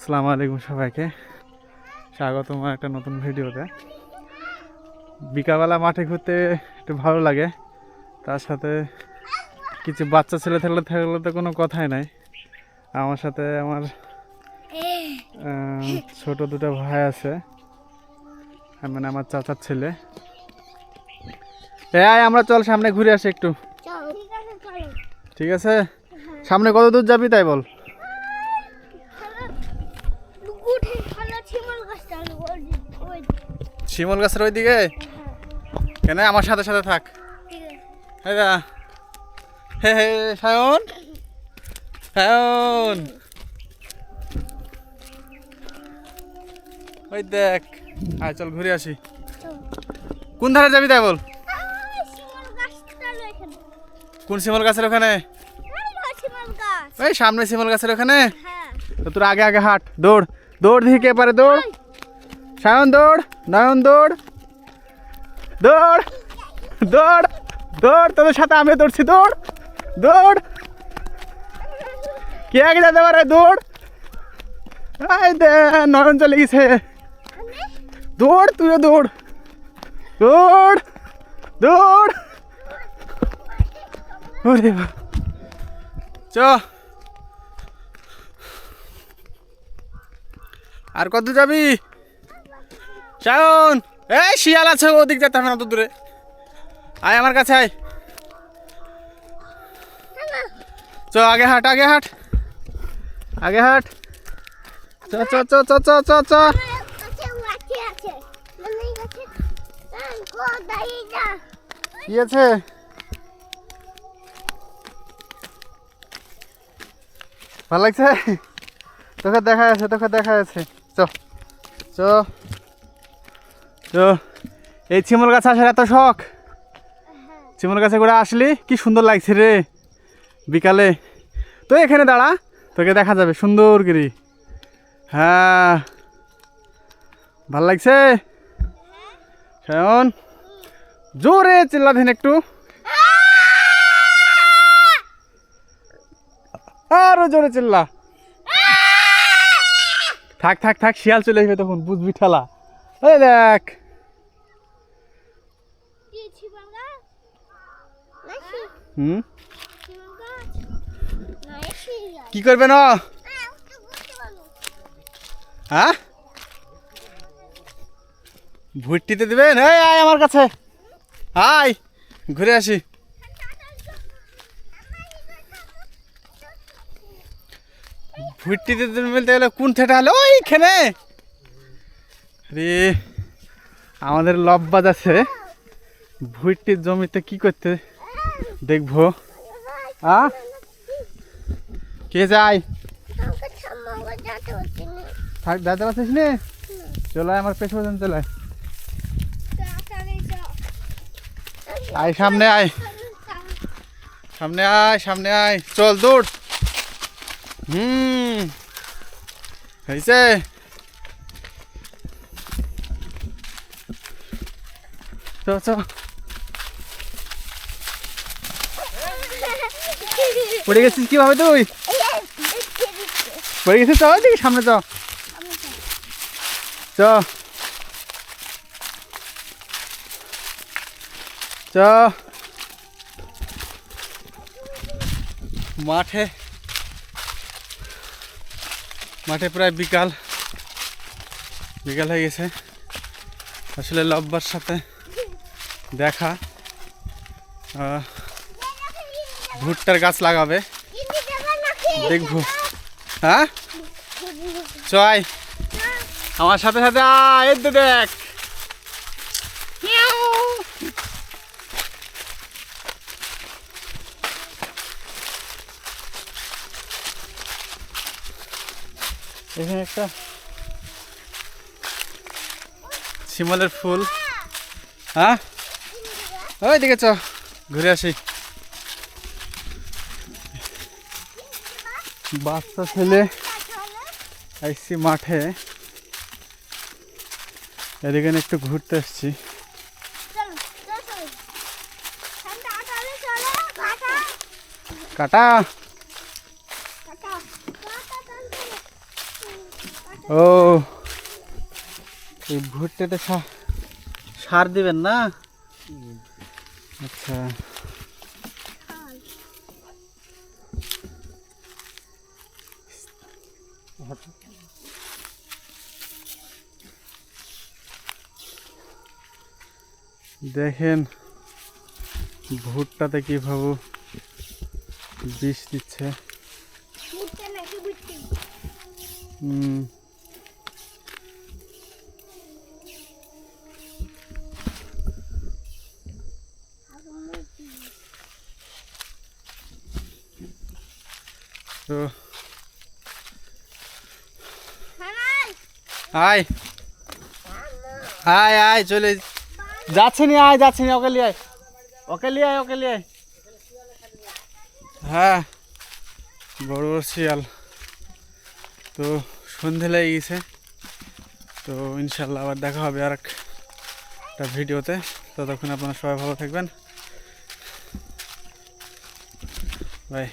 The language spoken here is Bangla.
আসসালামু আলাইকুম সবাইকে। স্বাগতম আমার একটা নতুন ভিডিওতে। বিকালবেলা মাঠে ঘুরতে একটু ভালো লাগে। তার সাথে কিছু বাচ্চা ছেলে থাকলে থাকলে তো কোনো কথাই নাই। আমার সাথে আমার ছোট দুটো ভাই আছে। মানে আমার চাচার ছেলে। আয় আমরা চল সামনে ঘুরে আসি একটু। চলো। ঠিক আছে চলো। ঠিক আছে? সামনে কত দূর যাবি তাই বল। শিমল গাছের ওইদিকে? কেন? আমার সাথে সাথে থাক। হ্যাঁ হে হে সায়ন? সায়ন? ওই দেখ। আয় চল ঘুরে আসি। কোন ধারে যাবি তাই বল? কোন শিমল গাছের ওখানে? এই সামনে শিমল গাছের ওখানে? হ্যাঁ। তো তোর আগে আগে হাট। দৌড়। দৌড় দিকে কে পারে দৌড়। সায়ন, দৌড়, নয়ন, দৌড়। দৌড় দৌড় দৌড়, তোদের সাথে আমি দৌড়ছি, দৌড় দৌড়। কে আগে যেতে পারে? দৌড়। এই দে, নয়ন চলে গেছে। দৌড়, তুইও দৌড়। দৌড় দৌড়। ওরে চ। আর কত যাবি? শায়ন এই শিয়াল আছে ওদিক যেতে হবে না তো দূরে। আয় আমার কাছে আয়। চ আগে হাট আগে হাট। আগে হাট। চ চ চ চ চ চ চ কি আছে? ভালো লাগছে? তোকে দেখা আছে তোকে দেখা আছে চ চ। চ এই চিমল গাছ আসার এত শখ? চিমল গাছে করে আসলি? কি সুন্দর লাগছে রে। বিকালে। তো এখানে দাঁড়া তোকে দেখা যাবে সুন্দর করে হ্যাঁ। ভালো লাগছে? সায়ন জোরে চিল্লা দিন একটু। আরও জোরে চিল্লা। থাক থাক থাক শিয়াল চলে আসবে তখন বুঝবি ঠেলা। ওই দেখ কি ছিমল গাছ নাকি হুম? কি করবে না? হ্যাঁ? ভুট্টিতে দেবেন? এই আয় আমার কাছে। আয় ঘুরে আসি। ভুট্টিতে বলতে গেলে কোন থেটা হলো? ওইখানে। রে আমাদের লব্বাজ আছে। ভুট্টির জমিতে কি করতে দেখব। আ? কে থাক দাদা পাচ্ছিস নে? চলে আমার পেছনে পর্যন্ত চলে আয়। সামনে আয়। সামনে আয় সামনে আয়। চল দৌড়। হুম। হয়েছে চ চ। পড়ে গেছিস কীভাবে তুই? পড়ে গেছিস চল দেখি সামনে চ। চ। মাঠে। মাঠে প্রায় বিকাল। বিকাল হয়ে গেছে। আসলে লব্বার সাথে দেখা। আহ, ভুট্টার গাছ লাগাবে। দেখব। হ্যাঁ? চয়। আমার সাথে সাথে আয় দেখ। এখানে একটা শিমলের ফুল। হ্যাঁ? ওই দিকে চ, ঘুরে আসি। বাচ্চা ছেলে আইসি মাঠে। এদিকে একটু ঘুরতে চলো কাটা। ও, এই সা- সার দিবেন না? আচ্ছা। দেখেন ভুট্টাতে কীভাবে বিষ দিচ্ছে। হুম। তো আয় আয় আয় চলে যাচ্ছে নি আয় যাচ্ছে নি ওকে আয়। ওকে আয় ওকে আয়। হ্যাঁ বড় বড় শিয়াল। তো সন্ধে লেগে গেছে। তো ইনশাল্লাহ আবার দেখা হবে আর একটা ভিডিওতে। ততক্ষণ আপনারা সবাই ভালো থাকবেন। বাই।